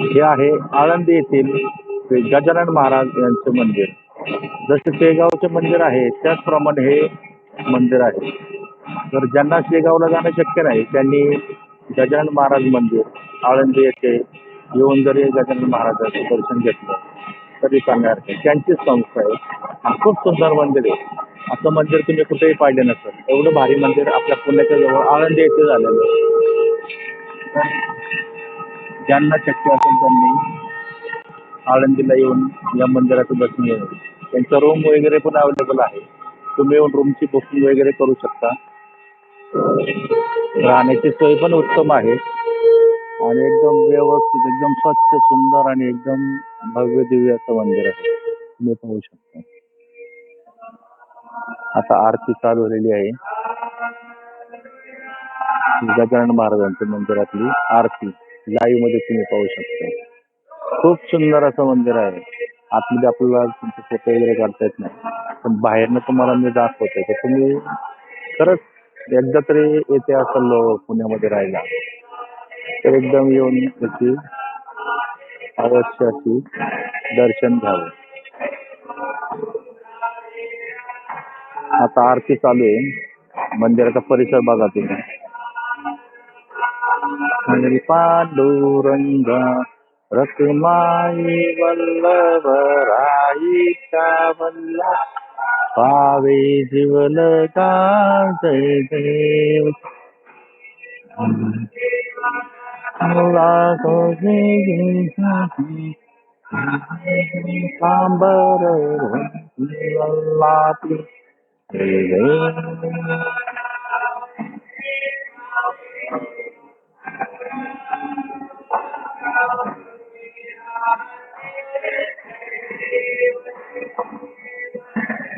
हे आहे आळंदी येथील श्री गजानन महाराज यांचे मंदिर. जसे शेगावचे मंदिर आहे त्याचप्रमाणे हे मंदिर आहे. तर ज्यांना शेगावला जाणं शक्य नाही त्यांनी गजानन महाराज मंदिर आळंदी येथे येऊन जरी गजानन महाराजांचं दर्शन घेतलं तरी सांगणार त्यांची त्यांचीच संस्था आहे. हा खूप सुंदर मंदिर आहे. असं मंदिर तुम्ही कुठेही पाहिलं नसेल. एवढं भारी मंदिर आपल्या पुण्याच्या जवळ आळंदी येथे झालेलं आहे. ज्यांना शक्य त्यांनी आळंदीला येऊन या मंदिराचं दर्शन घ्यावं त्यांचा रूम वगैरे पण अवेलेबल आहे. तुम्ही येऊन रूमची बुकिंग वगैरे करू शकता. राहण्याची सोय पण उत्तम आहे. आणि एकदम व्यवस्थित एकदम स्वच्छ सुंदर आणि एकदम भव्य दिव्य असं मंदिर आहे. तुम्ही पाहू शकता. आता आरती चालू झालेली आहे. गजानन महाराजांच्या मंदिरातली आरती. लाईव्हमध्ये तुम्ही पाहू शकता. खूप सुंदर असं मंदिर आहे. आतमध्ये आपल्याला तुमचे फोटो वगैरे काढता येत नाही. पण बाहेरनं तुम्हाला मी दाखवतोय. तर तुम्ही खरंच एकदा तरी येते असाल पुण्यामध्ये राहायला. तर एकदम येऊन त्याची अवश्य अशी दर्शन घ्यावं. आता आरती चालू आहे. मंदिराचा परिसर बघा तुम्ही. ಹರಿಪಾಂಡುರಂಗ ರತ್ಮಾಯಿ ವಲ್ಲಭರಾಯಿ ಕಾವಲ್ಲ ಪಾವೇ ಜೀವನ ಜಯ ದೇವ ಸಾಂಬರ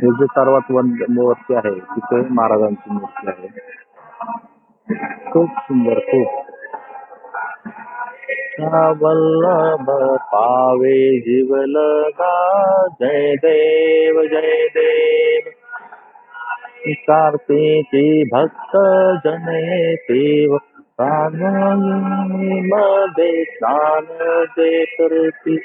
हे जे सर्वात मूर्ती वरती आहे तिथे महाराजांची मूर्ती आहे. खूप सुंदर खूप. वल्लभ पावे जीवल गा जय देव जय देव. कार्तिकी भक्त जने देव. मध्ये स्नान दे करती.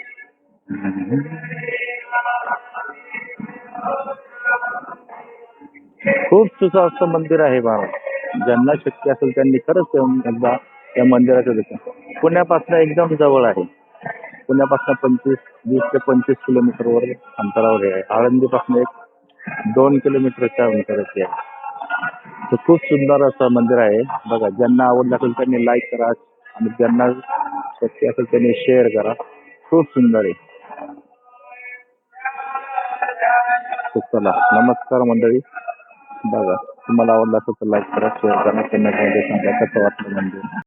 खूप सुसा असं मंदिर आहे बाबा ज्यांना शक्य असेल त्यांनी खरंच एकदा या मंदिराचं दर्शन पुण्यापासून एकदम जवळ आहे. पुण्यापासून पंचवीस वीस ते पंचवीस किलोमीटरवर अंतरावर आहे. आळंदीपासून एक दोन किलोमीटरच्या अंतरावरती आहे. तर खूप सुंदर असं मंदिर आहे. बघा ज्यांना आवडलं असेल त्यांनी लाईक करा आणि ज्यांना शक्य असेल त्यांनी शेअर करा. खूप सुंदर आहे. चला नमस्कार मंडळी. बघा तुम्हाला आवडलं असेल तर लाईक करा शेअर करा कमेंटमध्ये सांगा कसं वाटलं मंदिर.